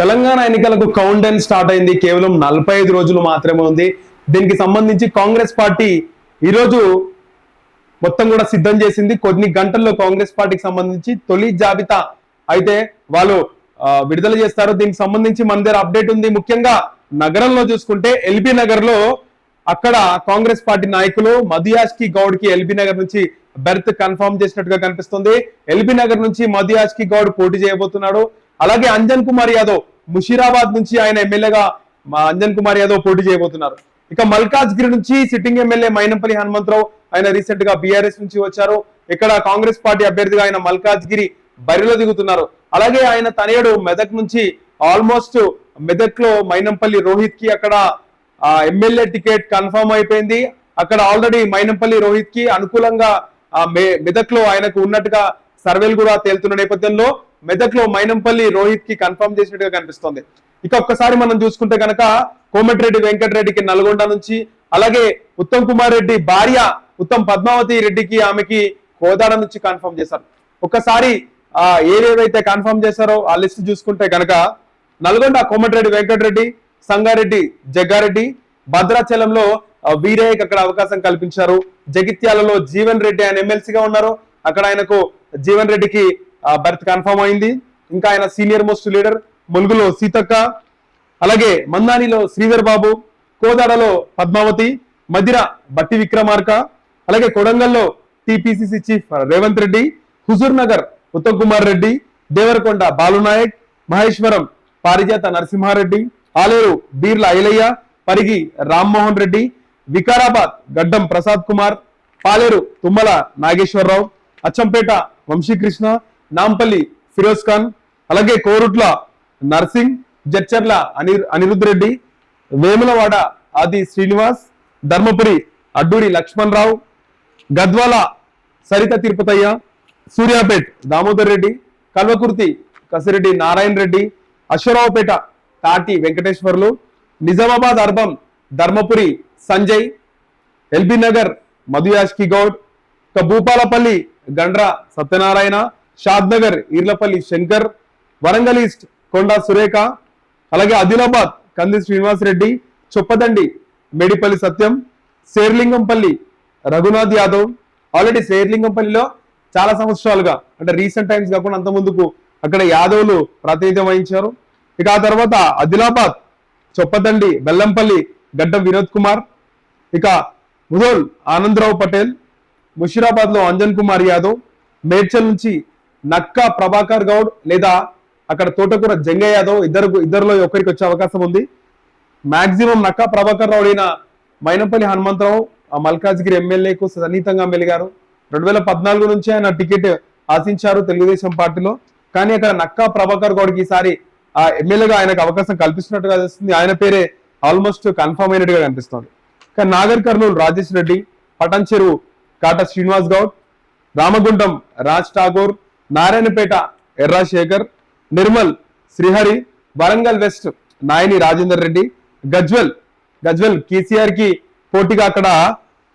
తెలంగాణ ఎన్నికలకు count down start అయింది. కేవలం నలభై ఐదు రోజులు మాత్రమే ఉంది. దీనికి సంబంధించి కాంగ్రెస్ పార్టీ ఈరోజు మొత్తం కూడా సిద్ధం చేసింది. కొన్ని గంటల్లో కాంగ్రెస్ పార్టీకి సంబంధించి తొలి జాబితా అయితే వాళ్ళు విడుదల చేస్తారు. దీనికి సంబంధించి మన దగ్గర అప్డేట్ ఉంది. ముఖ్యంగా నగరంలో చూసుకుంటే ఎల్బీ నగర్లో అక్కడ కాంగ్రెస్ పార్టీ నాయకులు మదియాజ్కి గౌడ్కి ఎల్బీ నగర్ నుంచి బెర్త్ కన్ఫర్మ్ చేసినట్టుగా కనిపిస్తుంది. ఎల్బీ నగర్ నుంచి మదియాజ్కి గౌడ్ పోటీ చేయబోతున్నాడు. అలాగే అంజన్ కుమార్ యాదవ్ ముషీరాబాద్ నుంచి ఆయన ఎమ్మెల్యేగా మా అంజన్ కుమార్ యాదవ్ పోటీ చేయబోతున్నారు. ఇక మల్కాజ్గిరి నుంచి సిట్టింగ్ ఎమ్మెల్యే మైనంపల్లి హనుమంతరావు ఆయన రీసెంట్గా బీఆర్ఎస్ నుంచి వచ్చారు. ఇక్కడ కాంగ్రెస్ పార్టీ అభ్యర్థిగా ఆయన మల్కాజ్గిరి బరిలో దిగుతున్నారు. అలాగే ఆయన తనయుడు మెదక్ నుంచి ఆల్మోస్ట్ మెదక్లో మైనంపల్లి రోహిత్కి అక్కడ ఎమ్మెల్యే టికెట్ కన్ఫర్మ్ అయిపోయింది. అక్కడ ఆల్రెడీ మైనంపల్లి రోహిత్కి అనుకూలంగా మె- మెదక్లో ఆయనకు ఉన్నట్టుగా సర్వేలు కూడా తేలుతున్న నేపథ్యంలో మెదక్లో మైనంపల్లి రోహిత్కి కన్ఫర్మ్ చేసినట్టుగా కనిపిస్తోంది. ఇక ఒక్కసారి మనం చూసుకుంటే కనుక కోమటిరెడ్డి వెంకటరెడ్డికి నల్గొండ నుంచి అలాగే ఉత్తమ్ కుమార్ రెడ్డి భార్య ఉత్తమ్ పద్మావతి రెడ్డికి ఆమెకి కోదాడ నుంచి కన్ఫర్మ్ చేశారు. ఒక్కసారి ఆ ఏవేవైతే కన్ఫర్మ్ చేశారో ఆ లిస్ట్ చూసుకుంటే కనుక నల్గొండ కోమటిరెడ్డి వెంకటరెడ్డి సంగారెడ్డి జగ్గారెడ్డి భద్రాచలంలో వీరయ్యకి అక్కడ అవకాశం కల్పించారు. జగిత్యాలలో జీవన్ రెడ్డి ఆయన ఎమ్మెల్సీగా ఉన్నారు. అక్కడ ఆయనకు జీవన్ రెడ్డికి బర్త్ కన్ఫర్మ్ అయింది. ఇంకా ఆయన సీనియర్ మోస్ట్ లీడర్ ములుగులో సీతక్క అలాగే మందానిలో శ్రీధర్ బాబు కోదాడలో పద్మావతి మధిర బట్టి విక్రమార్క అలాగే కొడంగల్లో టిపిసిసి చీఫ్ రేవంత్ రెడ్డి హుజూర్ నగర్ ఉత్తమ్ కుమార్ రెడ్డి దేవరకొండ బాలునాయక్ మహేశ్వరం పారిజాత నరసింహారెడ్డి ఆలేరు బీర్ల ఐలయ్య పరిగి రామ్మోహన్ రెడ్డి వికారాబాద్ గడ్డం ప్రసాద్ కుమార్ పాలేరు తుమ్మల నాగేశ్వరరావు అచ్చంపేట వంశీకృష్ణ నాంపల్లి ఫిరోజ్ ఖాన్ అలాగే కోరుట్ల నర్సింగ్ జడ్చర్ల అని అనిరుద్ రెడ్డి వేములవాడ ఆది శ్రీనివాస్ ధర్మపురి అడ్డూరి లక్ష్మణ్ రావు గద్వాల సరిత తిరుపతయ్య సూర్యాపేట్ దామోదర్ రెడ్డి కల్వకుర్తి కసిరెడ్డి నారాయణ రెడ్డి అశ్వరావుపేట తాటి వెంకటేశ్వర్లు నిజామాబాద్ అర్బం ధర్మపురి సంజయ్ ఎల్బీ నగర్ మధుయాష్కి గౌడ్ ఇక భూపాలపల్లి గండ్ర సత్యనారాయణ షాద్ నగర్ ఈర్లపల్లి శంకర్ వరంగల్ ఈస్ట్ కొండా సురేఖ అలాగే ఆదిలాబాద్ కంది శ్రీనివాస్ రెడ్డి చొప్పదండి మేడిపల్లి సత్యం శేర్లింగంపల్లి రఘునాథ్ యాదవ్ ఆల్రెడీ శేర్లింగంపల్లిలో చాలా సంవత్సరాలుగా అంటే రీసెంట్ టైమ్స్ కాకుండా అంత ముందుకు అక్కడ యాదవులు ప్రాతినిధ్యం వహించారు. ఇక ఆ తర్వాత ఆదిలాబాద్ చొప్పదండి బెల్లంపల్లి గడ్డం వినోద్ కుమార్ ఇక ముదోల్ ఆనందరావు పటేల్ ముషిరాబాద్లో అంజన్ కుమార్ యాదవ్ మేడ్చల్ నుంచి నక్కా ప్రభాకర్ గౌడ్ లేదా అక్కడ తోటకూర జంగయ్య యాదవ్ ఇద్దరు ఇద్దరులో ఒకరికి వచ్చే అవకాశం ఉంది. మాక్సిమం నక్కా ప్రభాకర్ రావు అయిన మైనంపల్లి హనుమంతరావు ఆ మల్కాజ్గిరి ఎమ్మెల్యేకు సన్నిహితంగా మెలిగారు. రెండు వేల పద్నాలుగు నుంచి ఆయన టికెట్ ఆశించారు తెలుగుదేశం పార్టీలో. కానీ అక్కడ నక్కా ప్రభాకర్ గౌడ్కి ఈసారి ఆ ఎమ్మెల్యేగా ఆయనకు అవకాశం కల్పిస్తున్నట్టుగా తెలుస్తుంది. ఆయన పేరే ఆల్మోస్ట్ కన్ఫర్మ్ అయినట్టుగా కనిపిస్తోంది. కానీ నాగర్ కర్నూలు రాజేష్ రెడ్డి పటన్ చెరువు కాట శ్రీనివాస్ గౌడ్ రామగుండం రాజ్ ఠాగూర్ నారాయణపేట ఎర్రాశేఖర్ నిర్మల్ శ్రీహరి వరంగల్ వెస్ట్ నాయని రాజేందర్ రెడ్డి గజ్వెల్ గజ్వెల్ కేసీఆర్కి పోటీగా అక్కడ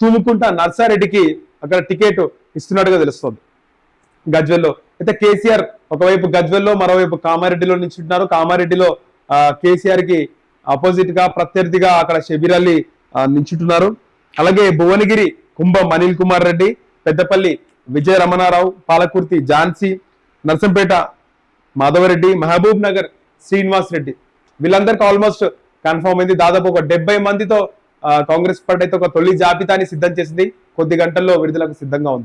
తూముకుంట నర్సారెడ్డికి అక్కడ టికెట్ ఇస్తున్నట్టుగా తెలుస్తుంది. గజ్వెల్లో. అయితే కేసీఆర్ ఒకవైపు గజ్వెల్లో మరోవైపు కామారెడ్డిలో నిల్చుంటున్నారు. కామారెడ్డిలో కేసీఆర్కి ఆపోజిట్గా ప్రత్యర్థిగా అక్కడ షబీర్ అలీ నిల్చుంటున్నారు. అలాగే భువనగిరి కుంభం అనిల్ కుమార్ రెడ్డి పెద్దపల్లి విజయ రమణారావు పాలకుర్తి ఝాన్సీ నర్సంపేట మాధవరెడ్డి మహబూబ్ నగర్ శ్రీనివాస్ రెడ్డి. వీళ్ళందరికీ ఆల్మోస్ట్ కన్ఫర్మ్ అయింది. దాదాపు ఒక డెబ్బై మందితో కాంగ్రెస్ పార్టీ అయితే ఒక తొలి జాబితాని సిద్ధం చేసింది. కొద్ది గంటల్లో విడుదలకు సిద్ధంగా ఉంది.